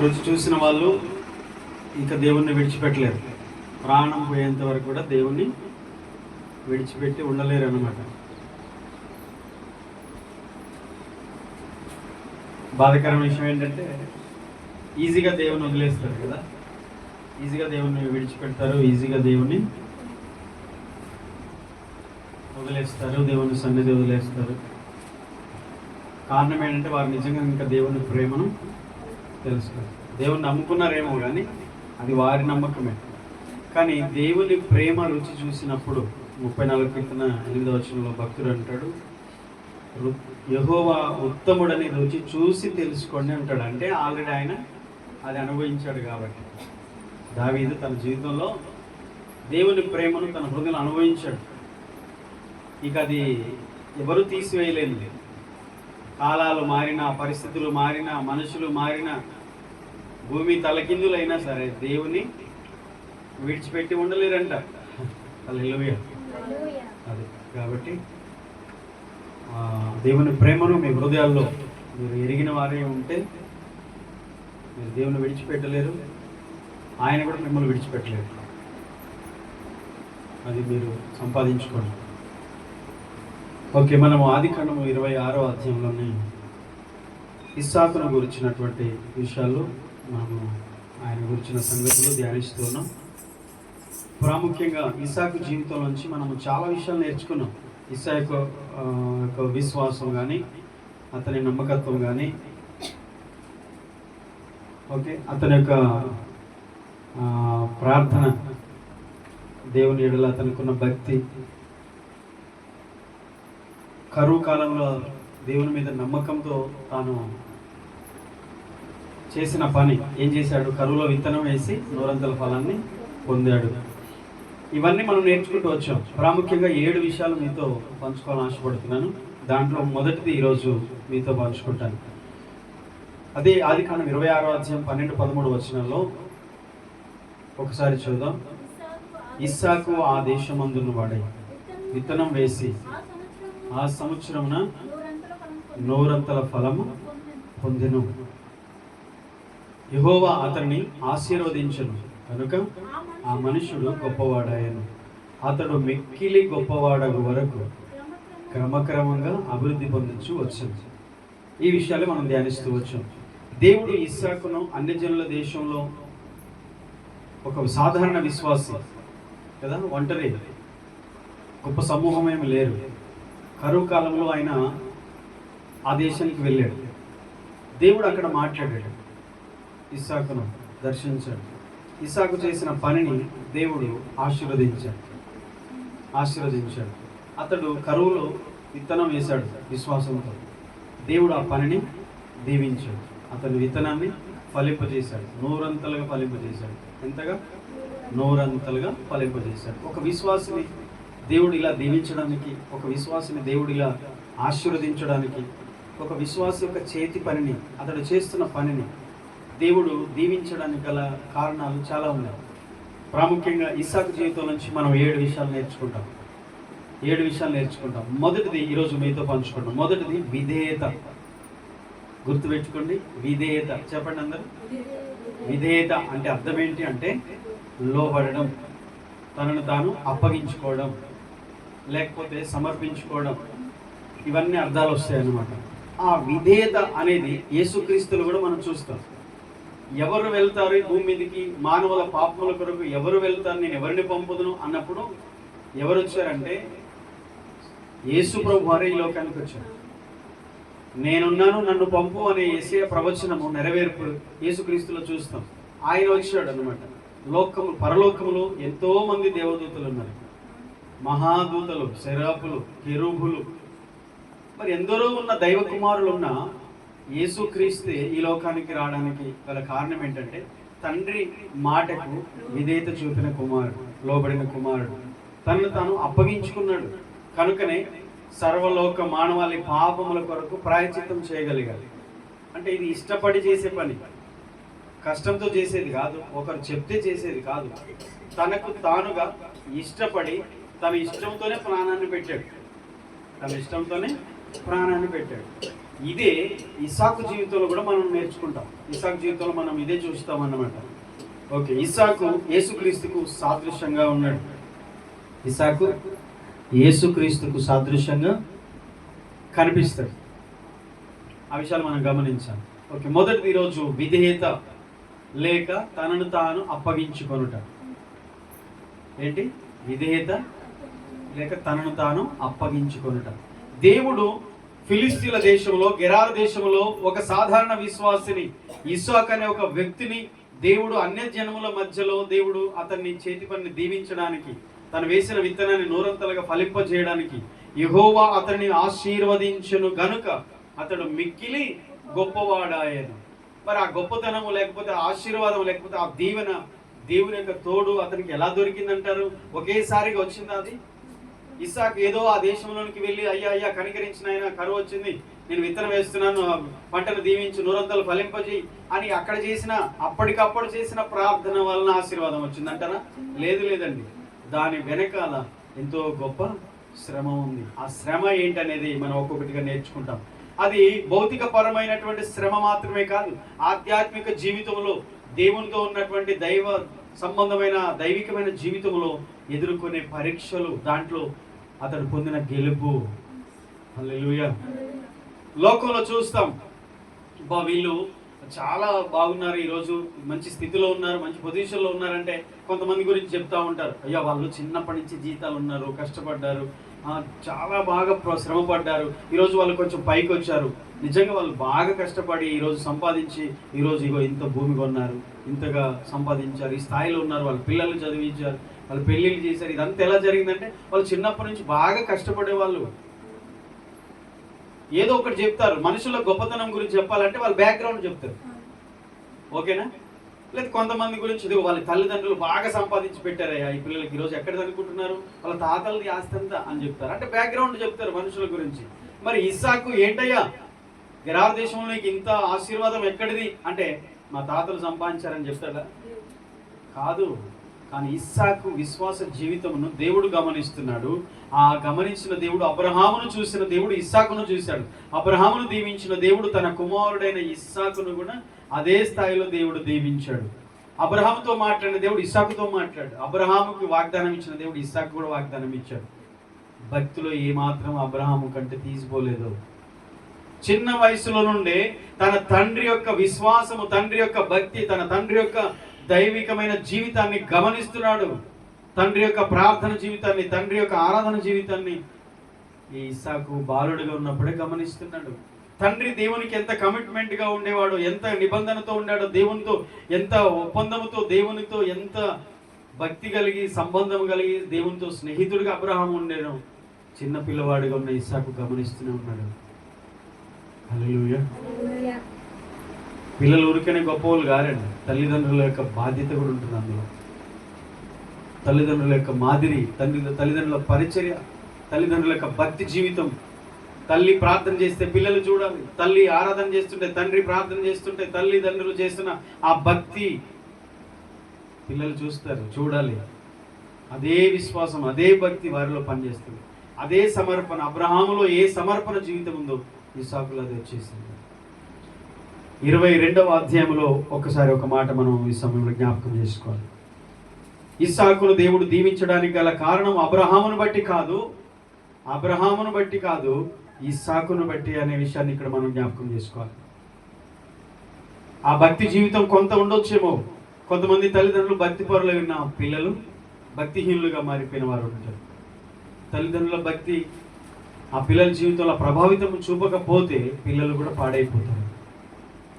రుచి చూసిన వాళ్ళు ఇంకా దేవుణ్ణి విడిచిపెట్టలేరు. ప్రాణం పోయేంత వరకు కూడా దేవుణ్ణి విడిచిపెట్టి ఉండలేరు అనమాట బాధకరమైన విషయం ఏంటంటే ఈజీగా దేవుని వదిలేస్తారు కదా. ఈజీగా దేవుణ్ణి విడిచిపెడతారు ఈజీగా దేవుణ్ణి వదిలేస్తారు దేవుని సన్నిధి వదిలేస్తారు. కారణం ఏంటంటే వారు నిజంగా ఇంకా దేవుని ప్రేమను తెలుసు దేవుని నమ్ముకున్నారేమో కానీ అది వారి నమ్మకమే. కానీ దేవుని ప్రేమ రుచి చూసినప్పుడు ముప్పై నాలుగు కీర్తన ఎనిమిది వచనంలో భక్తుడు అంటాడు యహోవా ఉత్తముడని రుచి చూసి తెలుసుకోండి అంటాడు. అంటే ఆల్రెడీ ఆయన అది అనుభవించాడు కాబట్టి. దావీదు తన జీవితంలో దేవుని ప్రేమను తన హృదయం అనుభవించాడు. ఇక అది ఎవరు తీసివేయలేదు కాలాలు మారినా పరిస్థితులు మారినా మనుషులు మారినా భూమి తలకిందులైనా సరే దేవుని విడిచిపెట్టి ఉండలేరంట. హల్లెలూయా. అది. కాబట్టి దేవుని ప్రేమను మీ హృదయాల్లో మీరు ఎరిగిన వారే ఉంటే మీరు దేవుని విడిచిపెట్టలేరు. ఆయన కూడా మిమ్మల్ని విడిచిపెట్టలేరు. అది మీరు సంపాదించుకోండి. ఓకే మనం ఆది కాండము ఇరవై ఆరో అధ్యాయంలోని ఇస్సాకును గురించినటువంటి విషయాలు మనము ఆయన గురించిన సంగతులు ధ్యానిస్తున్నాం. ప్రాముఖ్యంగా ఇసాకు జీవితం నుంచి మనము చాలా విషయాలు నేర్చుకున్నాం. ఇసా యొక్క విశ్వాసం కానీ అతని నమ్మకత్వం కానీ ఓకే? అతని యొక్క ప్రార్థన దేవుని ఎడల అతనికున్న భక్తి. కరువు కాలంలో దేవుని మీద నమ్మకంతో తాను చేసిన పని ఏం చేశాడు? కరువులో విత్తనం వేసి నూరంతల ఫలాన్ని పొందాడు. ఇవన్నీ మనం నేర్చుకుంటూ వచ్చాం. ప్రాముఖ్యంగా ఏడు విషయాలు మీతో పంచుకోవాలని ఆశపడుతున్నాను. దాంట్లో మొదటిది ఈరోజు మీతో పంచుకుంటాను. అదే ఆది కాలం ఇరవై ఆరో అధ్యాయం పన్నెండు పదమూడు వచనంలో ఒకసారి చూద్దాం. ఇస్సాకు ఆ దేశమందున్న వాడే. విత్తనం వేసి ఆ సంవత్సరమున నూరంతల ఫలము పొందెను. యహోవా అతన్ని ఆశీర్వదించను. కనుక ఆ మనుషుడు గొప్పవాడాయను అతడు మిక్కిలి గొప్పవాడగు వరకు క్రమక్రమంగా అభివృద్ధి పొందుచు వచ్చింది ఈ విషయాలు మనం ధ్యానిస్తూ వచ్చాం. దేవుడు ఇస్సాకును అన్ని జనుల దేశంలో ఒక సాధారణ విశ్వాసం కదా ఒంటరి గొప్ప సమూహం ఏమి లేరు. కరువు కాలంలో ఆయన ఆ దేశానికి వెళ్ళాడు. దేవుడు అక్కడ మాట్లాడాడు. ఇస్సాకును దర్శించాడు. ఇస్సాకు చేసిన పనిని దేవుడు ఆశీర్వదించాడు. ఆశీర్వదించాడు. అతడు కరువులో విత్తనం వేశాడు విశ్వాసంతో. దేవుడు ఆ పనిని దీవించాడు. అతని విత్తనాన్ని ఫలింపజేశాడు. నూరంతలుగా ఫలింపజేశాడు. ఎంతగా? నూరంతలుగా ఫలింపజేశాడు. ఒక విశ్వాసిని దేవుడు ఇలా దీవించడానికి ఒక విశ్వాసిని దేవుడు ఇలా ఆశీర్వదించడానికి ఒక విశ్వాస యొక్క చేతి పనిని అతడు చేస్తున్న పనిని దేవుడు దీవించడానికి గల కారణాలు చాలా ఉన్నాయి. ప్రాముఖ్యంగా ఇసాకు జీవితం నుంచి మనం ఏడు విషయాలు నేర్చుకుంటాం. ఏడు విషయాలు నేర్చుకుంటాం. మొదటిది ఈరోజు మీతో పంచుకుంటాం మొదటిది విధేయత. గుర్తుపెట్టుకోండి విధేయత. చెప్పండి అందరు. విధేయత అంటే అర్థం ఏంటి అంటే లోబడడం తనను తాను అప్పగించుకోవడం లేకపోతే సమర్పించుకోవడం. ఇవన్నీ అర్థాలు వస్తాయి అన్నమాట ఆ విధేయత అనేది యేసుక్రీస్తులు కూడా మనం చూస్తాం. ఎవరు వెళ్తారు ఈ భూమి మీదకి? మానవుల పాపముల కొరకు ఎవరు వెళ్తారు? నేను ఎవరిని పంపుదును? అన్నప్పుడు ఎవరు వచ్చారంటే యేసు ప్రభు వారే ఈ లోకానికి వచ్చారు. నేనున్నాను నన్ను పంపు అనే ఏసే ప్రవచనము నెరవేర్పు యేసుక్రీస్తులో చూస్తాం. ఆయన వచ్చాడు అనమాట లోకము పరలోకములు ఎంతో మంది దేవదూతలు ఉన్నారు. మహాదూతలు శరాపులు కెరూబులు. మరి ఎందరో ఉన్న దైవ కుమారులు ఉన్నా యేసుక్రీస్తు ఈ లోకానికి రావడానికి గల కారణం ఏంటంటే తండ్రి మాటకు విధేయత చూపిన కుమారుడు లోబడిన కుమారుడు. తనను తాను అప్పగించుకున్నాడు. కనుకనే సర్వలోక మానవాళి పాపముల కొరకు ప్రాయచిత్తం చేయగలిగాలి అంటే ఇది ఇష్టపడి చేసే పని. కష్టంతో చేసేది కాదు ఒకరు చెప్తే చేసేది కాదు. తనకు తానుగా ఇష్టపడి తన ఇష్టంతోనే ప్రాణాన్ని పెట్టాడు. తన ఇష్టంతోనే ప్రాణాన్ని పెట్టాడు. ఇదే ఇసాకు జీవితంలో కూడా మనం నేర్చుకుంటాం. ఇసాకు జీవితంలో మనం ఇదే చూస్తాం అన్నమాట. ఓకే ఇసాకు యేసుక్రీస్తుకు సాదృశ్యంగా ఉన్నాడు. ఇసాకు యేసుక్రీస్తుకు సాదృశ్యంగా కనిపిస్తాడు. ఆ విషయాలు మనం గమనించాలి. ఓకే మొదటిది ఈరోజు విధేయత లేక తనను తాను అప్పగించుకొనుట. ఏంటి? విధేయత లేక తనను తాను అప్పగించుకొనుట. దేవుడు ఫిలిస్తీన్ల దేశంలో గెరారు దేశంలో ఒక సాధారణ విశ్వాసిని ఇసాక్ అనే ఒక వ్యక్తిని దేవుడు అన్య జనముల మధ్యలో దేవుడు అతన్ని చేతి పనిని దీవించడానికి తను వేసిన విత్తనాన్ని నూరంతలుగా ఫలింపజేయడానికి యహోవా అతన్ని ఆశీర్వదించను గనుక అతడు మిక్కిలి గొప్పవాడాయను. మరి ఆ గొప్పతనము లేకపోతే ఆశీర్వాదం లేకపోతే ఆ దీవెన దేవుని యొక్క తోడు అతనికి ఎలా దొరికిందంటారు? ఒకేసారిగా వచ్చిందా అది? ఇసాక్ ఏదో ఆ దేశంలోనికి వెళ్ళి అయ్యా అయ్యా కనికరించిన ఆయన కరువు వచ్చింది. నేను విత్తనం వేస్తున్నాను ఆ పంటను దీవించి నూరంతలు ఫలింపజేయి అని అక్కడ చేసిన అప్పటికప్పుడు చేసిన ప్రార్థన వలన ఆశీర్వాదం వచ్చిందంటారా లేదు లేదండి. దాని వెనకాల ఎంతో గొప్ప శ్రమ ఉంది. ఆ శ్రమ ఏంటనేది మనం ఒక్కొక్కటిగా నేర్చుకుంటాం. అది భౌతిక పరమైనటువంటి శ్రమ మాత్రమే కాదు. ఆధ్యాత్మిక జీవితంలో దేవునితో ఉన్నటువంటి దైవ సంబంధమైన దైవికమైన జీవితంలో ఎదుర్కొనే పరీక్షలు దాంట్లో అతడు పొందిన గెలుపు. హల్లెలూయా. లోకంలో చూస్తాం. బా వీళ్ళు చాలా బాగున్నారు ఈరోజు. మంచి స్థితిలో ఉన్నారు మంచి పొజిషన్లో ఉన్నారంటే కొంతమంది గురించి చెప్తా ఉంటారు. అయ్యా వాళ్ళు చిన్నప్పటి నుంచి జీతాలు ఉన్నారు కష్టపడ్డారు. చాలా బాగా శ్రమ పడ్డారు ఈరోజు వాళ్ళు కొంచెం పైకి వచ్చారు నిజంగా వాళ్ళు బాగా కష్టపడి ఈరోజు సంపాదించి ఈరోజు ఇగో ఇంత భూమి కొన్నారు. ఇంతగా సంపాదించారు. ఈ స్థాయిలో ఉన్నారు. వాళ్ళ పిల్లల్ని చదివించారు. వాళ్ళు పెళ్ళిళ్ళు చేశారు. ఇదంతా ఎలా జరిగిందంటే వాళ్ళు చిన్నప్పటి నుంచి బాగా కష్టపడే వాళ్ళు ఏదో ఒకటి చెప్తారు. మనుషుల గొప్పతనం గురించి చెప్పాలంటే వాళ్ళ బ్యాక్గ్రౌండ్ చెప్తారు. ఓకేనా? లేదు కొంతమంది గురించి వాళ్ళ తల్లిదండ్రులు బాగా సంపాదించి పెట్టారయ్యా ఈ పిల్లలకి ఈరోజు ఎక్కడ చదువుకుంటున్నారు? వాళ్ళ తాతలది ఆస్తి అంతా అని చెప్తారు. అంటే బ్యాక్గ్రౌండ్ చెప్తారు మనుషుల గురించి. మరి ఇస్సాకు ఏంటయ్యా? గెరార్ దేశంలో ఇంత ఆశీర్వాదం ఎక్కడిది? అంటే మా తాతలు సంపాదించారని చెప్తాడా? కాదు. కానీ ఇస్సాకు విశ్వాస జీవితమును దేవుడు గమనిస్తున్నాడు. ఆ గమనించిన దేవుడు అబ్రహామును చూసిన దేవుడు ఇస్సాకును చూశాడు. అబ్రహామును దీవించిన దేవుడు తన కుమారుడైన ఇస్సాకును కూడా అదే స్థాయిలో దేవుడు దీవించాడు. అబ్రహాంతో మాట్లాడిన దేవుడు ఇసాకుతో మాట్లాడు. అబ్రహాముకి వాగ్దానం ఇచ్చిన దేవుడు ఇసాకు కూడా వాగ్దానం ఇచ్చాడు. భక్తిలో ఏమాత్రం అబ్రహాము కంటే తీసిపోలేదు. చిన్న వయసులో నుండే తన తండ్రి యొక్క విశ్వాసము తండ్రి యొక్క భక్తి తన తండ్రి యొక్క దైవికమైన జీవితాన్ని గమనిస్తున్నాడు. తండ్రి యొక్క ప్రార్థన జీవితాన్ని తండ్రి యొక్క ఆరాధన జీవితాన్ని ఈ ఇసాకు బాలుడిగా ఉన్నప్పుడే గమనిస్తున్నాడు. తండ్రి దేవునికి ఎంత కమిట్మెంట్గా ఉండేవాడు ఎంత నిబంధనతో ఉండాడో దేవునితో ఎంత ఒప్పందముతో దేవునితో ఎంత భక్తి కలిగి సంబంధం కలిగి దేవునితో స్నేహితుడిగా అబ్రహాం ఉండేను. చిన్న పిల్లవాడిగా ఉన్న ఇసాకు గమనిస్తూనే ఉన్నాడు. పిల్లలు ఊరికనే గొప్పవాళ్ళు కారండి. తల్లిదండ్రుల యొక్క బాధ్యత కూడా ఉంటుంది అందులో. తల్లిదండ్రుల యొక్క మాదిరి తండ్రి తల్లిదండ్రుల పరిచర్య తల్లిదండ్రుల యొక్క భక్తి జీవితం తల్లి ప్రార్థన చేస్తే పిల్లలు చూడాలి. తల్లి ఆరాధన చేస్తుంటే తండ్రి ప్రార్థన చేస్తుంటే తల్లిదండ్రులు చేస్తున్న ఆ భక్తి పిల్లలు చూస్తారు చూడాలి. అదే విశ్వాసం అదే భక్తి వారిలో పనిచేస్తుంది. అదే సమర్పణ అబ్రహాములో ఏ సమర్పణ జీవితం ఉందో ఇసాకులో అది వచ్చేసింది ఇరవై రెండవ అధ్యాయంలో ఒకసారి ఒక మాట మనం ఈ సమయంలో జ్ఞాపకం చేసుకోవాలి. ఇస్సాకును దేవుడు దీవించడానికి గల కారణం అబ్రహామును బట్టి కాదు అబ్రహామును బట్టి కాదు ఈ సాకును బట్టి అనే విషయాన్ని ఇక్కడ మనం జ్ఞాపకం చేసుకోవాలి. ఆ భక్తి జీవితం కొంత ఉండొచ్చేమో. కొంతమంది తల్లిదండ్రులు భక్తి పరులు ఉన్న పిల్లలు భక్తిహీనులుగా మారిపోయిన వారు ఉంటారు. తల్లిదండ్రుల భక్తి ఆ పిల్లల జీవితంలో ప్రభావితం చూపకపోతే పిల్లలు కూడా పాడైపోతారు.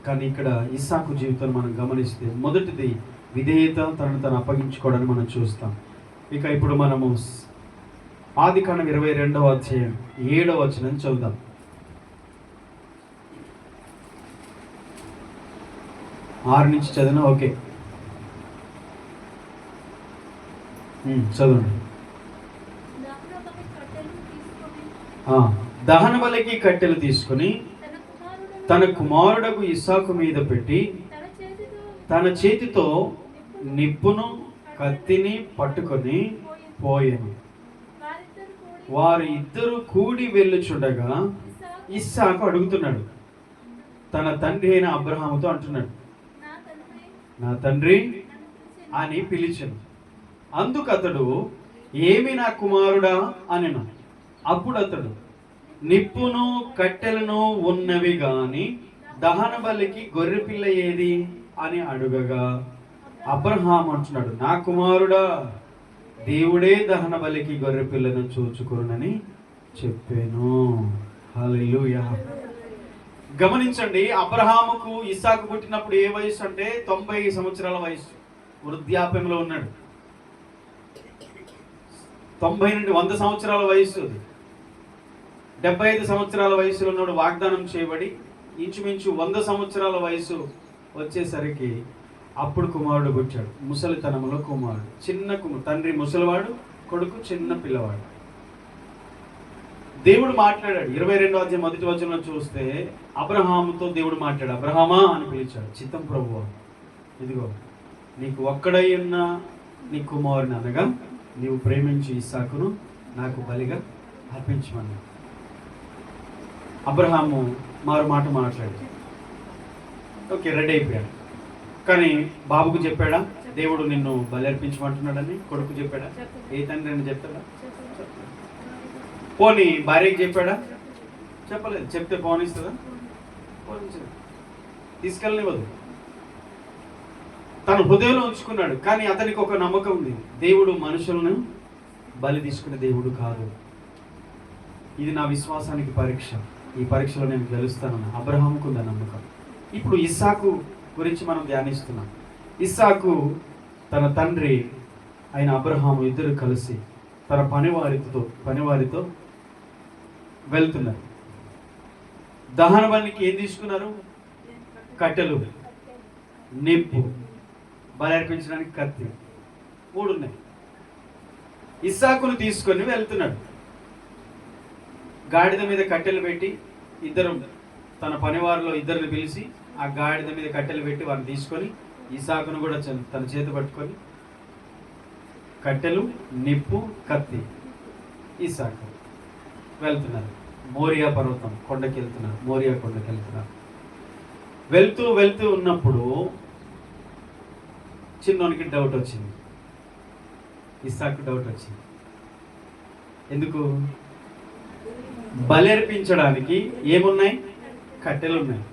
కానీ ఇక్కడ ఇస్సాకు జీవితం మనం గమనిస్తే మొదటిది విధేయత తనను తను అప్పగించుకోవడానికి మనం చూస్తాం. ఇక ఇప్పుడు మనము ఆది కాండం ఇరవై రెండవ అధ్యాయం ఏడవ వచనం చదువుదాం. ఆరు నుంచి చదివిన ఓకే. చదవండి దహన బలికి కట్టెలు తీసుకుని తన కుమారుడకు ఇసాకు మీద పెట్టి తన చేతితో నిప్పును కత్తిని పట్టుకొని పోయాను. వారు ఇద్దరు కూడి వెళ్ళుచుండగా ఇస్సాకు అడుగుతున్నాడు. తన తండ్రి అయిన అబ్రహాముతో అంటున్నాడు. నా తండ్రి అని పిలిచాను అందుకు అతడు ఏమి నా కుమారుడా? అనెను. అప్పుడు అతడు నిప్పును కట్టెలను ఉన్నవి గాని దహన బలికి గొర్రెపిల్ల ఏది? అని అడుగగా అబ్రహాం అంటున్నాడు నా కుమారుడా. దేవుడే దహన బలికి గొర్రెపిల్లను చూచుకోనని చెప్పాను. హల్లెలూయా. గమనించండి అబ్రహాముకు ఇసాకు పుట్టినప్పుడు ఏ వయసు అంటే తొంభై సంవత్సరాల వయసు వృద్ధాప్యంలో ఉన్నాడు. తొంభై నుండి వంద సంవత్సరాల వయసు డెబ్బై ఐదు సంవత్సరాల వయసులో ఉన్నాడు వాగ్దానం చేయబడి ఇంచుమించు వంద సంవత్సరాల వయసు వచ్చేసరికి అప్పుడు కుమారుడు పుట్టాడు. ముసలితనంలో కుమారుడు. చిన్న కుమారు తండ్రి ముసలివాడు కొడుకు చిన్న పిల్లవాడు. దేవుడు మాట్లాడాడు. ఇరవై రెండో అధ్యాయం మొదటి వచనం చూస్తే అబ్రహాముతో దేవుడు మాట్లాడు. అబ్రహామా అని పిలిచాడు. చిత్తం ప్రభు ఇదిగో నీకు ఒక్కడై ఉన్న నీ కుమారుని అనగా నీవు ప్రేమించి ఇస్సాకును నాకు బలిగా అర్పించమన్నాడు అబ్రహాము మారు మాట మాట్లాడాడు. ఓకే రెడీ అయిపోయాడు. కానీ బాబుకు చెప్పాడా? దేవుడు నిన్ను బలర్పించమంటున్నాడని కొడుకు చెప్పాడా? ఏ తండ్రి అని చెప్తాడా? పోనీ భార్యకి చెప్పాడా? చెప్పలేదు. చెప్తే పోనిస్తుందా పోనించదు తీసుకెళ్ళనివ్వదు. తన హృదయంలో ఉంచుకున్నాడు కానీ అతనికి ఒక నమ్మకం ఉంది. దేవుడు మనుషులను బలి తీసుకునే దేవుడు కాదు. ఇది నా విశ్వాసానికి పరీక్ష. ఈ పరీక్షలో నేను గెలుస్తానన్న అబ్రహాంకు ఉంది ఆ నమ్మకం. ఇప్పుడు ఇస్సాకు గురించి మనం ధ్యానిస్తున్నాం. ఇస్సాకు తన తండ్రి అయిన అబ్రహాము ఇద్దరు కలిసి తన పనివారితో పనివారితో వెళ్తున్నారు. దహన బలికి ఏం తీసుకున్నారు? కట్టెలు నిప్పు బలర్పించడానికి కత్తి. మూడు ఉన్నాయి. ఇస్సాకును తీసుకొని వెళ్తున్నాడు. గాడిద మీద కట్టెలు పెట్టి ఇద్దరు తన పనివారిలో ఇద్దరిని పిలిచి ఆ గాడిద మీద కట్టెలు పెట్టి వారిని తీసుకొని ఇసాకును కూడా తన చేతి పట్టుకొని కట్టెలు నిప్పు కత్తి ఇసాకు వెళ్తున్నారు. మోరియా పర్వతం కొండకి వెళ్తున్నారు మోరియా కొండకి వెళ్తున్నారు వెళ్తూ వెళ్తూ ఉన్నప్పుడు చిన్నోనికి డౌట్ వచ్చింది. ఇసాకు డౌట్ వచ్చింది. ఎందుకు? బలెర్పించడానికి ఏమున్నాయి? కట్టెలు ఉన్నాయి.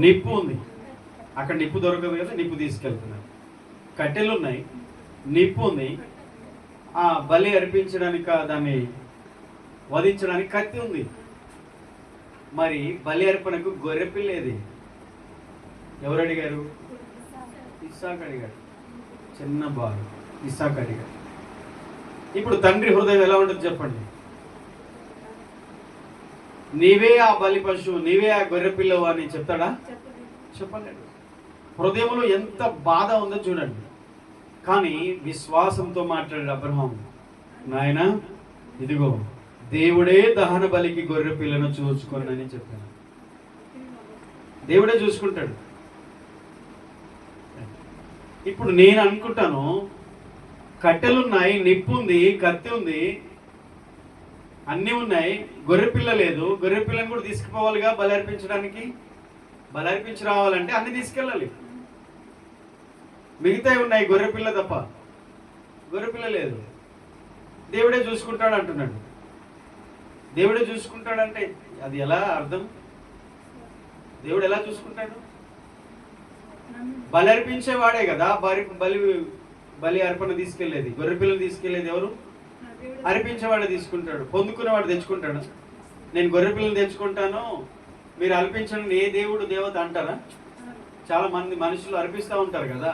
నిప్పు ఉంది. అక్కడ నిప్పు దొరకదు కదా నిప్పు తీసుకెళ్తున్నారు. కట్టెలు ఉన్నాయి నిప్పు ఉంది. ఆ బలి అర్పించడానికి దాన్ని వధించడానికి కత్తి ఉంది. మరి బలి అర్పణకు గొర్రె పిల్లేది. ఎవరు అడిగారు? ఇస్సాక్ అడిగాడు చిన్న బాలు. ఇస్సాక్ అడిగాడు ఇప్పుడు తండ్రి హృదయం ఎలా ఉంటుంది చెప్పండి? నీవే ఆ బలి పశువు నీవే ఆ గొర్రె పిల్లవు అని చెప్తాడా? చెప్పలేడు హృదయంలో ఎంత బాధ ఉందో చూడండి. కానీ విశ్వాసంతో మాట్లాడాడు అబ్రహాం నాయన ఇదిగో దేవుడే దహన బలికి గొర్రె పిల్లను చూసుకోనని చెప్పాను దేవుడే చూసుకుంటాడు. ఇప్పుడు నేను అనుకుంటాను కట్టెలున్నాయి నిప్పు ఉంది కత్తి ఉంది అన్నీ ఉన్నాయి. గొర్రె పిల్ల లేదు. గొర్రె పిల్లని కూడా తీసుకుపోవాలిగా బలర్పించడానికి బలర్పించి రావాలంటే అన్ని తీసుకెళ్ళాలి. మిగతావి ఉన్నాయి గొర్రె పిల్ల తప్ప. గొర్రె పిల్ల లేదు. దేవుడే చూసుకుంటాడు అంటున్నాడు. దేవుడే చూసుకుంటాడంటే అది ఎలా అర్థం? దేవుడు ఎలా చూసుకుంటాడు? బలి అర్పించేవాడే కదా. బలి బలి బలి అర్పణ తీసుకెళ్ళేది గొర్రెపిల్లని తీసుకెళ్ళేది ఎవరు? అర్పించేవాడు తీసుకుంటాడు పొందుకునేవాడు తెచ్చుకుంటాడు. నేను గొర్రె పిల్లలు తెచ్చుకుంటాను మీరు అర్పించండి ఏ దేవుడు దేవత అంటారా? చాలా మంది మనుషులు అర్పిస్తూ ఉంటారు కదా.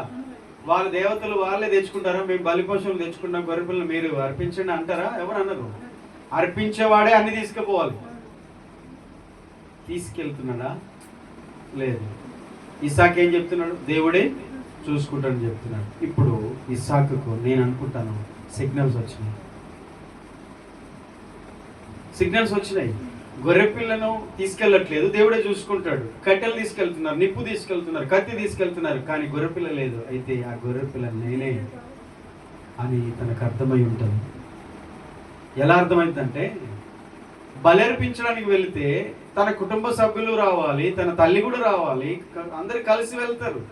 వాళ్ళ దేవతలు వాళ్ళే తెచ్చుకుంటారా? మేము బలిపోషణలు తెచ్చుకుంటాం గొర్రె పిల్లలు మీరు అర్పించండి అంటారా? ఎవరు అన్నారు అర్పించేవాడే అన్ని తీసుకుపోవాలి. తీసుకెళ్తున్నాడా? లేదు. ఇసాక్ ఏం చెప్తున్నాడు? దేవుడే చూసుకుంటాడని చెప్తున్నాడు. ఇప్పుడు ఇసాక్కు నేను అనుకుంటాను సిగ్నల్స్ వచ్చినాయి. సిగ్నల్స్ వచ్చినాయి. గొర్రె పిల్లను తీసుకెళ్ళట్లేదు. దేవుడే చూసుకుంటాడు. కట్టెలు తీసుకెళ్తున్నారు నిప్పు తీసుకెళ్తున్నారు కత్తి తీసుకెళ్తున్నారు. కానీ గొర్రె పిల్ల లేదు. అయితే ఆ గొర్రె పిల్ల నేనే అని తనకు అర్థమై ఉంటుంది. ఎలా అర్థమైందంటే బలర్పించడానికి వెళితే తన కుటుంబ సభ్యులు రావాలి తన తల్లి కూడా రావాలి అందరు కలిసి వెళ్తారు.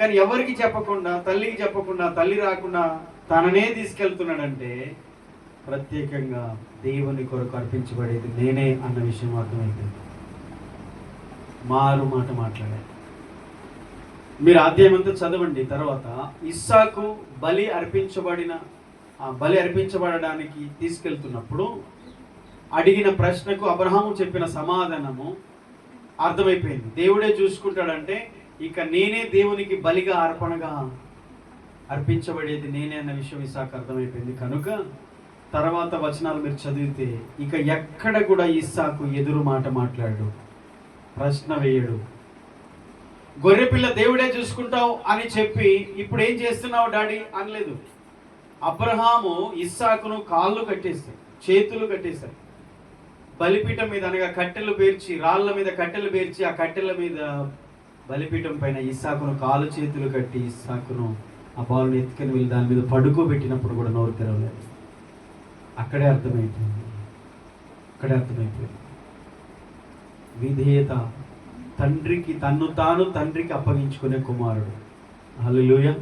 కానీ ఎవరికి చెప్పకుండా తల్లికి చెప్పకుండా తల్లి రాకుండా తననే తీసుకెళ్తున్నాడంటే ప్రత్యేకంగా దేవుని కొరకు అర్పించబడేది నేనే అన్న విషయం అర్థమైపోయింది మారు మాట మాట్లాడాలి మీరు అధ్యాయమంతా చదవండి. తర్వాత ఇస్సాకు బలి అర్పించబడిన ఆ బలి అర్పించబడడానికి తీసుకెళ్తున్నప్పుడు అడిగిన ప్రశ్నకు అబ్రహాము చెప్పిన సమాధానము అర్థమైపోయింది. దేవుడే చూసుకుంటాడంటే ఇక నేనే దేవునికి బలిగా అర్పణగా అర్పించబడేది నేనే అన్న విషయం ఇసాకు అర్థమైపోయింది. కనుక తర్వాత వచనాలు మీరు చదివితే ఇక ఎక్కడ కూడా ఇస్సాకు ఎదురు మాట మాట్లాడు ప్రశ్న వేయడు. గొర్రెపిల్ల దేవుడే చూసుకుంటావు అని చెప్పి ఇప్పుడు ఏం చేస్తున్నావు డాడీ? అనలేదు. అబ్రహాము ఇస్సాకును కాళ్ళు కట్టేశాడు చేతులు కట్టేశాడు బలిపీఠం మీద అనగా కట్టెలు పేర్చి రాళ్ళ మీద కట్టెలు పేర్చి ఆ కట్టెల మీద బలిపీఠం పైన ఇస్సాకును కాలు చేతులు కట్టి ఇస్సాకును ఆ బాలుని ఎత్తుకొని వెళ్ళి దాని మీద పడుకోబెట్టినప్పుడు కూడా నోరు తెరవలేదు. అక్కడే అర్థమైపోయింది. అక్కడే అర్థమైపోయింది. విధేయత తండ్రికి తన్ను తాను తండ్రికి అప్పగించుకునే కుమారుడు. హల్లెలూయా.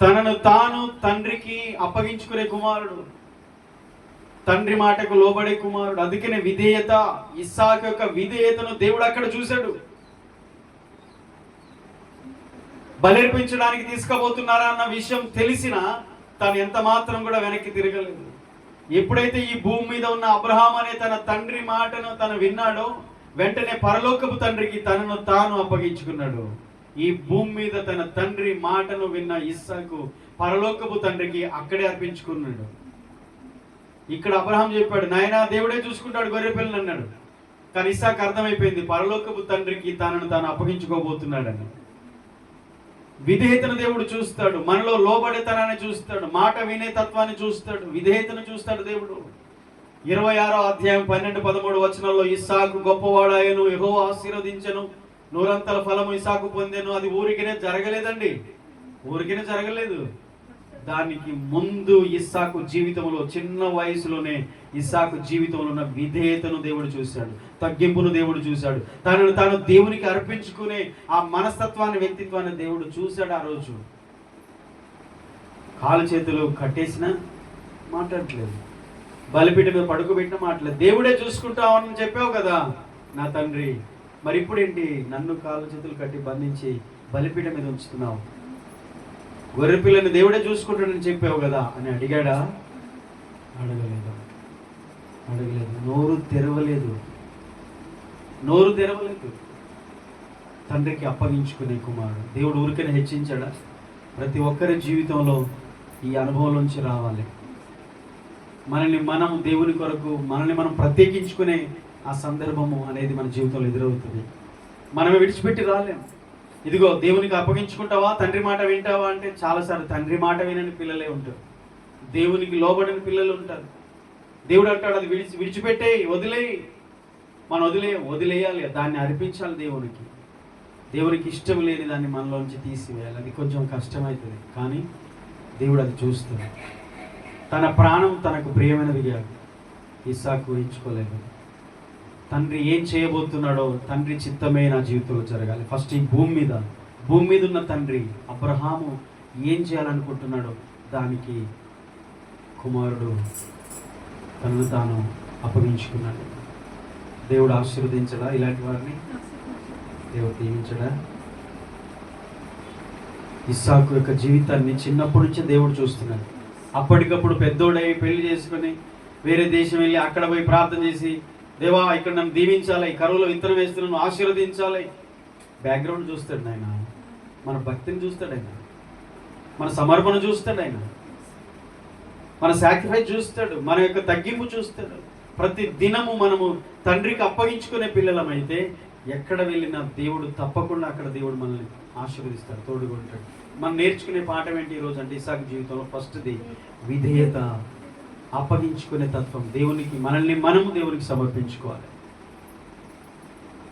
తనను తాను తండ్రికి అప్పగించుకునే కుమారుడు. తండ్రి మాటకు లోబడే కుమారుడు. అందుకనే విధేయత ఇస్సాకు యొక్క విధేయతను దేవుడు అక్కడ చూశాడు. బలిర్పించడానికి తీసుకుపోతున్నారా అన్న విషయం తెలిసిన తను ఎంత మాత్రం కూడా వెనక్కి తిరగలేదు. ఎప్పుడైతే ఈ భూమి మీద ఉన్న అబ్రహాం అనే తన తండ్రి మాటను తను విన్నాడో వెంటనే పరలోకపు తండ్రికి తనను తాను అప్పగించుకున్నాడు. ఈ భూమి మీద తన తండ్రి మాటను విన్న ఇస్సాకు పరలోకపు తండ్రికి అక్కడే అర్పించుకున్నాడు. ఇక్కడ అబ్రహాం చెప్పాడు నాయనా దేవుడే చూసుకుంటాడు గొర్రె పిల్లని అన్నాడు కానీ ఇస్సాకు అర్థమైపోయింది పరలోకపు తండ్రికి తనను తాను అప్పగించుకోబోతున్నాడని. విధేయతను దేవుడు చూస్తాడు. మనలో లోబడితనాన్ని చూస్తాడు. మాట వినే తత్వాన్ని చూస్తాడు. విధేయతను చూస్తాడు దేవుడు. ఇరవై ఆరో అధ్యాయం పన్నెండు పదమూడు వచనంలో ఇస్సాకు గొప్పవాడాయను యహో ఆశీర్వదించను. నూరంతల ఫలము ఇసాకు పొందాను. అది ఊరికినే జరగలేదండి. ఊరికినే జరగలేదు. దానికి ముందు ఇస్సాకు జీవితంలో చిన్న వయసులోనే ఇస్సాకు జీవితంలో ఉన్న విధేయతను దేవుడు చూశాడు. తగ్గింపును దేవుడు చూశాడు. తనను తాను దేవునికి అర్పించుకునే ఆ మనస్తత్వాన్ని వ్యక్తిత్వాన్ని దేవుడు చూశాడు ఆ రోజు. కాలు చేతులు కట్టేసిన మాట్లాడలేదు బలిపీఠ మీద పడుకోబెట్టిన మాట్లాడలేదు దేవుడే చూసుకుంటామని చెప్పావు కదా నా తండ్రి. మరి ఇప్పుడేంటి? నన్ను కాలు చేతులు కట్టి బంధించి బలిపీఠ మీద ఉంచుతున్నావు. గొర్రె పిల్లని దేవుడే చూసుకుంటాడని చెప్పావు కదా అని అడిగాడా? అడగలేదు. అడగలేదు. నోరు తెరవలేదు. నోరు తెరవలేదు. తండ్రికి అప్పగించుకునే కుమారుడు. దేవుడు ఊరికనే హెచ్చించడా? ప్రతి ఒక్కరి జీవితంలో ఈ అనుభవంలోంచి రావాలి. మనల్ని మనం దేవుని కొరకు మనల్ని మనం ప్రత్యేకించుకునే ఆ సందర్భము అనేది మన జీవితంలో ఎదురవుతుంది. మనమే విడిచిపెట్టి రాలేం. ఇదిగో దేవునికి అప్పగించుకుంటావా? తండ్రి మాట వింటావా అంటే చాలాసార్లు తండ్రి మాట వినని పిల్లలే ఉంటారు. దేవునికి లోబడిన పిల్లలు ఉంటారు. దేవుడు అంటాడు అది విడిచి విడిచిపెట్టే వదిలేయి. మనం వదిలే వదిలేయాలి దాన్ని అర్పించాలి దేవునికి. దేవునికి ఇష్టం లేని దాన్ని మనలోంచి తీసివేయాలి. అది కొంచెం కష్టమవుతుంది కానీ దేవుడు అది చూస్తుంది తన ప్రాణం తనకు ప్రియమైనదిగా ఇస్సాకు ఎంచుకోలేదు తండ్రి ఏం చేయబోతున్నాడో తండ్రి చిత్తమే నా జీవితంలో జరగాలి. ఫస్ట్ ఈ భూమి మీద భూమి మీద ఉన్న తండ్రి అబ్రహాము ఏం చేయాలనుకుంటున్నాడో దానికి కుమారుడు తనను తాను అప్పగించుకున్నాడు. దేవుడు ఆశీర్వదించడా? ఇలాంటి వారిని దేవుడు దీవించడా? ఇస్సాకు యొక్క జీవితాన్ని చిన్నప్పటి నుంచే దేవుడు చూస్తున్నాడు. అప్పటికప్పుడు పెద్దోడై పెళ్ళి చేసుకుని వేరే దేశం వెళ్ళి అక్కడ పోయి ప్రార్థన చేసి దేవా ఇక్కడ నన్ను దీవించాలి కరువులో విత్తనం వేస్తున్నాను ఆశీర్వదించాలి. బ్యాక్గ్రౌండ్ చూస్తాడు ఆయన మన భక్తిని చూస్తాడు ఆయన. మన సమర్పణ చూస్తాడు ఆయన. మన సాక్రిఫైస్ చూస్తాడు. మన యొక్క తగ్గింపు చూస్తాడు. ప్రతి దినము మనము తండ్రికి అప్పగించుకునే పిల్లలమైతే ఎక్కడ వెళ్ళినా దేవుడు తప్పకుండా అక్కడ దేవుడు మనల్ని ఆశీర్వదిస్తాడు తోడుకుంటాడు మనం నేర్చుకునే పాఠం ఏంటి ఈరోజు అంటే ఇసాకు జీవితంలో ఫస్ట్ది విధేయత అప్పగించుకునే తత్వం. దేవునికి మనల్ని మనము దేవునికి సమర్పించుకోవాలి.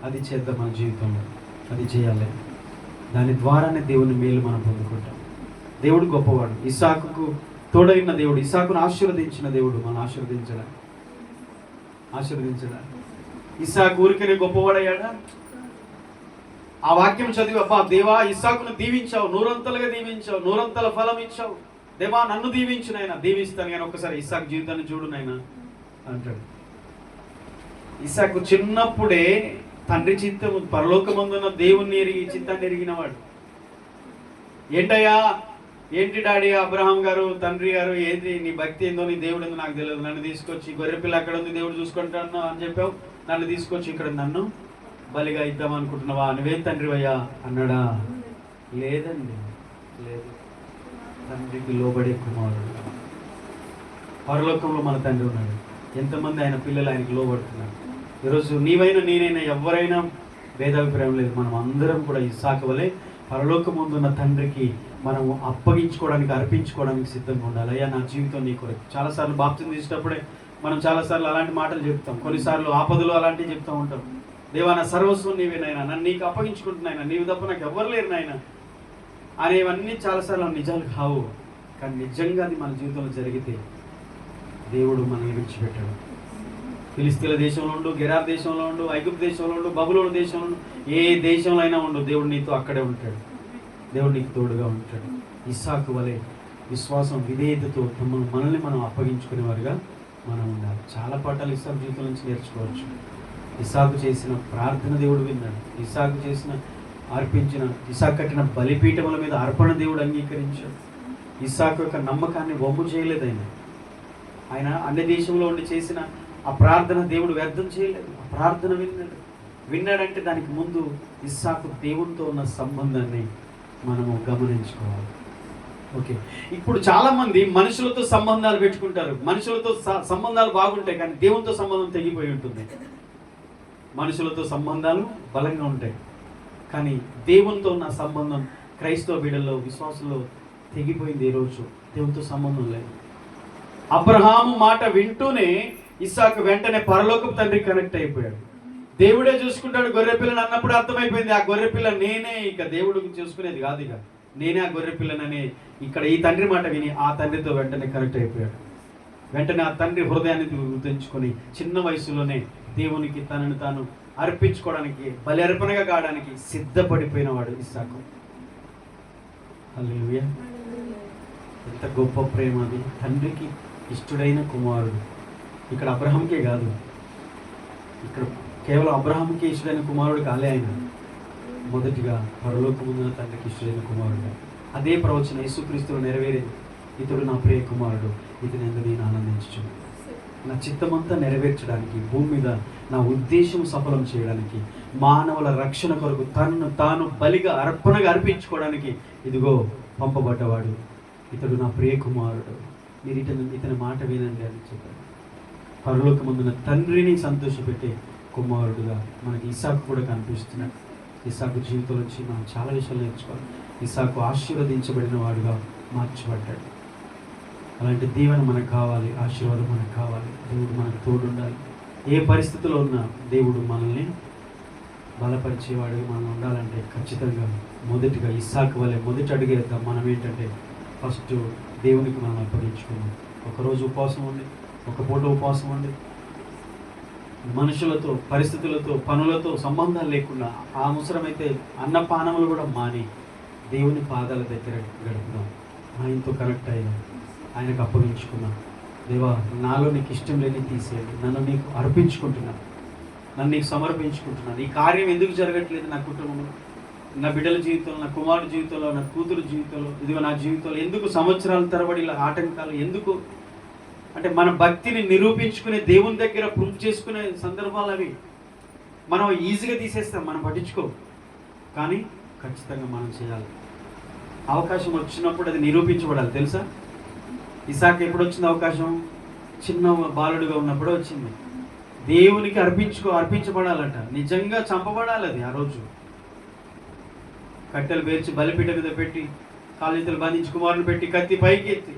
అది చేద్దాం మన జీవితంలో. అది చేయాలి. దాని ద్వారానే దేవుని మేలు మనం పొందుకుంటాం. దేవుడు గొప్పవాడు. ఇసాకుకు తోడైన దేవుడు ఇసాకును ఆశీర్వదించిన దేవుడు మనం ఆశీర్వదించడం ఆశీర్వదించడా ఇస్సాకు ఊరికనే గొప్పవాడయ్యాడా? ఆ వాక్యం చదివి అబ్బా దేవా ఇస్సాకును దీవించావు నూరంతలుగా దీవించావు నూరంతల ఫలం ఇచ్చావు. దేవా నన్ను దీవించు నాయన. దీవిస్తాను కానీ ఒక్కసారి. ఇస్సాకు జీవితాన్ని చూడు నాయన అంటాడు. ఇస్సాకు చిన్నప్పుడే తండ్రి చిత్తము పరలోకమందున్న దేవుణ్ణి ఎరిగి చిత్తాన్ని ఎరిగినవాడు. ఏంటయ్యా? ఏంటి డాడీ అబ్రహాం గారు తండ్రి గారు ఏంటి నీ భక్తి ఏందో నీ దేవుడు ఏందో నాకు తెలియదు. నన్ను తీసుకొచ్చి గొర్రెపిల్ల అక్కడ ఉంది దేవుడు చూసుకుంటాను అని చెప్పావు. నన్ను తీసుకొచ్చి ఇక్కడ నన్ను బలిగా ఇద్దాం అనుకుంటున్నావా? నువ్వేం తండ్రి అయ్యా అన్నాడా? లేదండి లేదు. తండ్రికి లోబడే కుమారుడు. పరలోకంలో మన తండ్రి ఉన్నాడు. ఎంతమంది ఆయన పిల్లలు ఆయనకి లోబడుతున్నారు? ఈరోజు నీవైనా నేనైనా ఎవరైనా భేదాభిప్రాయం లేదు. మనం అందరం కూడా ఇసాక వలె పరలోకం ముందున్న తండ్రికి మనము అప్పగించుకోవడానికి అర్పించుకోవడానికి సిద్ధంగా ఉండాలి. అయ్యా నా జీవితం నీ కొరకు. చాలాసార్లు బాప్తిని తీసేటప్పుడే మనం చాలాసార్లు అలాంటి మాటలు చెప్తాం. కొన్నిసార్లు ఆపదలు అలాంటివి చెప్తూ ఉంటాం. దేవా నా సర్వస్వం నీవేనాయన నన్ను నీకు అప్పగించుకుంటున్నాయన నీవు తప్ప నాకు ఎవ్వరు లేరు నాయన. అనేవన్నీ చాలాసార్లు నిజాలు కావు. కానీ నిజంగా అది మన జీవితంలో జరిగితే దేవుడు మనల్ని విడిచిపెట్టాడు. ఫిలిస్తీన్ల దేశంలో ఉండు గెరార్ దేశంలో ఉండు ఐగుప్తు దేశంలో ఉండు బబులోని దేశంలో ఉండు ఏ దేశంలో అయినా ఉండు దేవుడు నీతో అక్కడే ఉంటాడు. దేవుడు నీకు తోడుగా ఉంటాడు. ఇస్సాకు వలె విశ్వాసం విధేయతతో తమను మనల్ని మనం అప్పగించుకునేవారుగా మనం ఉండాలి. చాలా పాఠాలు ఇస్సాకు జీవితం నుంచి నేర్చుకోవచ్చు. ఇసాకు చేసిన ప్రార్థన దేవుడు విన్నాడు. ఇసాకు చేసిన అర్పించిన ఇసాకు కట్టిన బలిపీఠముల మీద అర్పణ దేవుడు అంగీకరించాడు. ఇసాకు యొక్క నమ్మకాన్ని వమ్ము చేయలేదు ఆయన. ఆయన అన్ని దేశంలో ఉండి చేసిన ఆ ప్రార్థన దేవుడు వ్యర్థం చేయలేదు. ఆ ప్రార్థన విన్నాడు. విన్నాడంటే దానికి ముందు ఇస్సాకు దేవునితో ఉన్న సంబంధాన్ని మనము గమనించుకోవాలి. ఓకే ఇప్పుడు చాలామంది మనుషులతో సంబంధాలు పెట్టుకుంటారు. మనుషులతో సంబంధాలు బాగుంటాయి కానీ దేవునితో సంబంధం తెగిపోయి ఉంటుంది. మనుషులతో సంబంధాలు బలంగా ఉంటాయి. కానీ దేవునితో ఉన్న సంబంధం క్రైస్తవ బిడల్లో విశ్వాసంలో తెగిపోయింది ఈ రోజు దేవునితో సంబంధం లేదు. అబ్రహాము మాట వింటూనే ఇస్సాకు వెంటనే పరలోకపు తండ్రి కనెక్ట్ అయిపోయాడు. దేవుడే చూసుకుంటాడు గొర్రెపిల్లని అన్నప్పుడు అర్థమైపోయింది ఆ గొర్రె పిల్ల నేనే ఇక దేవుడు చూసుకునేది కాదు ఇక. నేనే ఆ గొర్రెపిల్లనని ఇక్కడ ఈ తండ్రి మాట విని ఆ తండ్రితో వెంటనే కనెక్ట్ అయిపోయాడు. వెంటనే ఆ తండ్రి హృదయాన్ని గుర్తుంచుకొని చిన్న వయసులోనే దేవునికి తనను తాను అర్పించుకోవడానికి బలి అర్పణగా కావడానికి సిద్ధపడిపోయినవాడు ఇస్సాకు. ఎంత గొప్ప ప్రేమ అది. తండ్రికి ఇష్టడైన కుమారుడు. ఇక్కడ అబ్రహంకే కాదు. ఇక్కడ కేవలం అబ్రహాంకి ఇష్టడైన కుమారుడు కాలే ఆయన. మొదటిగా పరలోకమున్న తండ్రికి ఇష్టడైన కుమారుడు. అదే ప్రవచన యేసుక్రీస్తులు నెరవేరేది ఇతడు నా ప్రియ కుమారుడు. ఇతని ఎందుకు నేను ఆనందించుచున్నాను. నా చిత్తమంతా నెరవేర్చడానికి భూమి మీద నా ఉద్దేశం సఫలం చేయడానికి మానవుల రక్షణ కొరకు తనను తాను బలిగా అర్పణగా అర్పించుకోవడానికి ఇదిగో పంపబడ్డవాడు. ఇతడు నా ప్రియ కుమారుడు. మీరు ఇతను ఇతని మాట వినండి అని చెప్పారు పరలోకమందున తండ్రిని సంతోషపెట్టే కుమారుడుగా మనకి ఇసాకు కూడా కనిపిస్తున్నాడు. ఇసాకు జీవితంలో నుంచి మనం చాలా విషయాలు నేర్చుకోవాలి. ఇసాకు ఆశీర్వదించబడిన వాడుగా మార్చబడ్డాడు. అలాంటి దీవెన మనకు కావాలి ఆశీర్వాదం మనకు కావాలి. దేవుడు మనకు తోడుండాలి. ఏ పరిస్థితిలో ఉన్నా దేవుడు మనల్ని బలపరిచేవాడుగా మనం ఉండాలంటే ఖచ్చితంగా మొదటిగా ఇస్సాకు వల్లే మొదటి అడిగేద్దాం మనం ఏంటంటే ఫస్ట్ దేవునికి మనం అప్పగించుకున్నాం ఒకరోజు ఉపవాసం ఉంది ఒక పూట ఉపవాసం ఉంది మనుషులతో పరిస్థితులతో పనులతో సంబంధం లేకుండా ఆ అవసరమైతే అన్నపానములు కూడా మాని దేవుని పాదాల దగ్గర గడుపుదాం. ఆయనతో కనెక్ట్ అయ్యాం ఆయనకు అప్పగించుకున్నాం. దేవా నాలో నీకు ఇష్టం లేని తీసేయండి నన్ను నీకు అర్పించుకుంటున్నాను నన్ను నీకు సమర్పించుకుంటున్నాను ఈ కార్యం ఎందుకు జరగట్లేదు నా కుటుంబంలో? నా బిడ్డల జీవితంలో నా కుమారుడు జీవితంలో నా కూతురు జీవితంలో ఇదిగో నా జీవితంలో ఎందుకు సంవత్సరాల తరబడి ఇలా ఆటంకాలు ఎందుకు అంటే మన భక్తిని నిరూపించుకునే దేవుని దగ్గర ప్రూవ్ చేసుకునే సందర్భాలు అవి. మనం ఈజీగా తీసేస్తాం మనం పట్టించుకో. కానీ ఖచ్చితంగా మనం చేయాలి. అవకాశం వచ్చినప్పుడు అది నిరూపించబడాలి తెలుసా? ఇసాక్ ఎప్పుడు వచ్చింది అవకాశం? చిన్న బాలుడుగా ఉన్నప్పుడు వచ్చింది. దేవునికి అర్పించుకో అర్పించబడాలంట. నిజంగా చంపబడాలి అది ఆ రోజు. కట్టెలు పేర్చి బలిపీట మీద పెట్టి కాళ్ళితలు బంధించి కుమారుని పెట్టి కత్తి పైకి ఎత్తి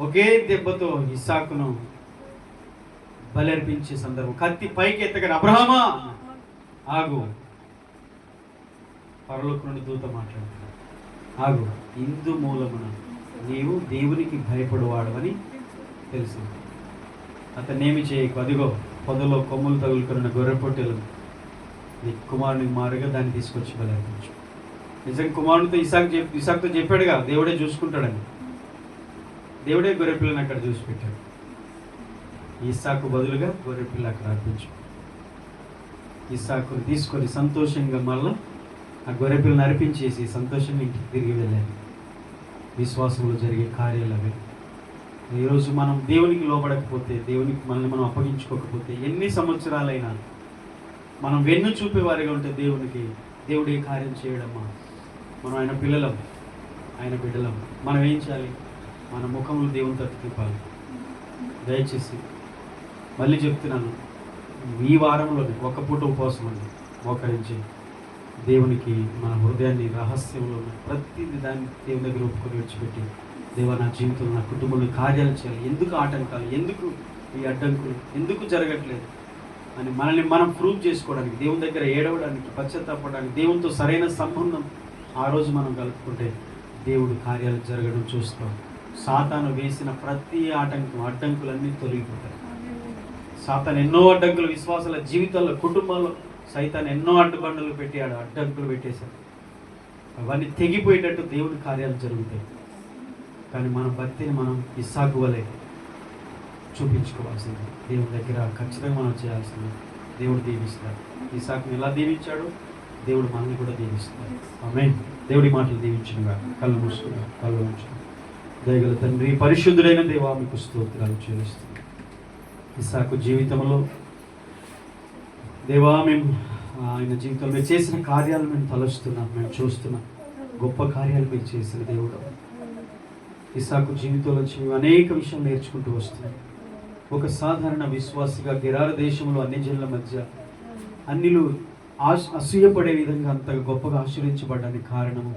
ఒకే దెబ్బతో ఇస్సాకును బలర్పించే సందర్భం. కత్తి పైకి ఎత్తగానే అబ్రహమా? ఆగు. పరలోక నుండి దూత మాట్లాడుతున్నాడు. ఆగు. ఇందు మూలమున నీవు దేవునికి భయపడువాడవని తెలుసు. అతన్నేమి చేయకు? అదిగో పొదలో కొమ్ములు తగులుకున్న గొర్రె పొట్టెలు నీ కుమారునికి మారుగా దాన్ని తీసుకొచ్చి బలర్పించు. నిజంగా కుమారునితో ఇసాక్ చెప్ ఇసాక్తో చెప్పాడుగా దేవుడే చూసుకుంటాడని. దేవుడే గొర్రెపిల్లని అక్కడ చూసి పెట్టాడు ఇసాకు బదులుగా గొర్రెపిల్ల అక్కడ అర్పించు. ఇసాకుని తీసుకొని సంతోషంగా మళ్ళా ఆ గొర్రెపిల్లని అర్పించేసి సంతోషంగా ఇంటికి తిరిగి వెళ్ళాను విశ్వాసంలో జరిగే కార్యాలు అవి. ఈరోజు మనం దేవునికి లోబడకపోతే దేవునికి మనల్ని మనం అప్పగించుకోకపోతే ఎన్ని సంవత్సరాలైనా మనం వెన్ను చూపేవారిగా ఉంటే దేవునికి దేవుడే కార్యం చేయడమ్మా. మనం ఆయన పిల్లలం ఆయన బిడ్డలం. మనం ఏం చేయాలి? మన ముఖములు దేవుని తట్టు తిప్పాలి. దయచేసి మళ్ళీ చెప్తున్నాను ఈ వారంలోనే ఒక పూట ఉపవాసం అండి మోకరించి దేవునికి మన హృదయాన్ని రహస్యంలో ఉన్న ప్రతి దాన్ని దేవుని దగ్గర ఒప్పుకొని విడిచిపెట్టి దేవా నా జీవితంలో నా కుటుంబంలో కార్యాలు చేయాలి. ఎందుకు ఆటంకాలు? ఎందుకు ఈ అడ్డంకులు? ఎందుకు జరగట్లేదు? అని మనల్ని మనం ప్రూవ్ చేసుకోవడానికి దేవుని దగ్గర ఏడవడానికి పశ్చాత్తాపడడానికి దేవునితో సరైన సంబంధం ఆ రోజు మనం కలుపుకుంటే దేవుడు కార్యాలు జరగడం చూస్తాం. సాతాను వేసిన ప్రతి ఆటంకం అడ్డంకులన్నీ తొలగిపోతాయి. సాతాను ఎన్నో అడ్డంకులు విశ్వాసాల జీవితాల్లో కుటుంబాల్లో సైతాన్ని ఎన్నో అడ్డుబండలు పెట్టాడు అడ్డంకులు పెట్టేశాడు. అవన్నీ తెగిపోయేటట్టు దేవుడి కార్యాలు జరుగుతాయి. కానీ మన భక్తిని మనం ఇస్సాకు వలె చూపించుకోవాల్సింది. దేవుని దగ్గర ఖచ్చితంగా మనం చేయాల్సింది దేవుడు దీవిస్తాడు. ఇసాకుని ఎలా దీవించాడు? దేవుడు మనల్ని కూడా దీవిస్తాడు. ఆమె దేవుడి మాటలు దీవించినగా కళ్ళు మూసుకున్నా. కళ్ళు ఉంచుకున్నా దయగల తండ్రి పరిశుద్ధుడైన దేవా మీకు స్తోత్రాలు చెల్లిస్తుంది ఇసాకు జీవితంలో దేవా మేము ఆయన జీవితంలో మీరు చేసిన కార్యాలు మేము తలుస్తున్నాం మేము చూస్తున్నాం. గొప్ప కార్యాలు మీరు చేసిన దేవుడు. ఇసాకు జీవితంలో నుంచి మేము అనేక విషయాలు నేర్చుకుంటూ వస్తున్నాం. ఒక సాధారణ విశ్వాసిగా గిరార దేశంలో అన్ని జనుల మధ్య అన్నిలు ఆశ అసూయపడే విధంగా అంతగా గొప్పగా ఆశ్రయించబడడానికి కారణము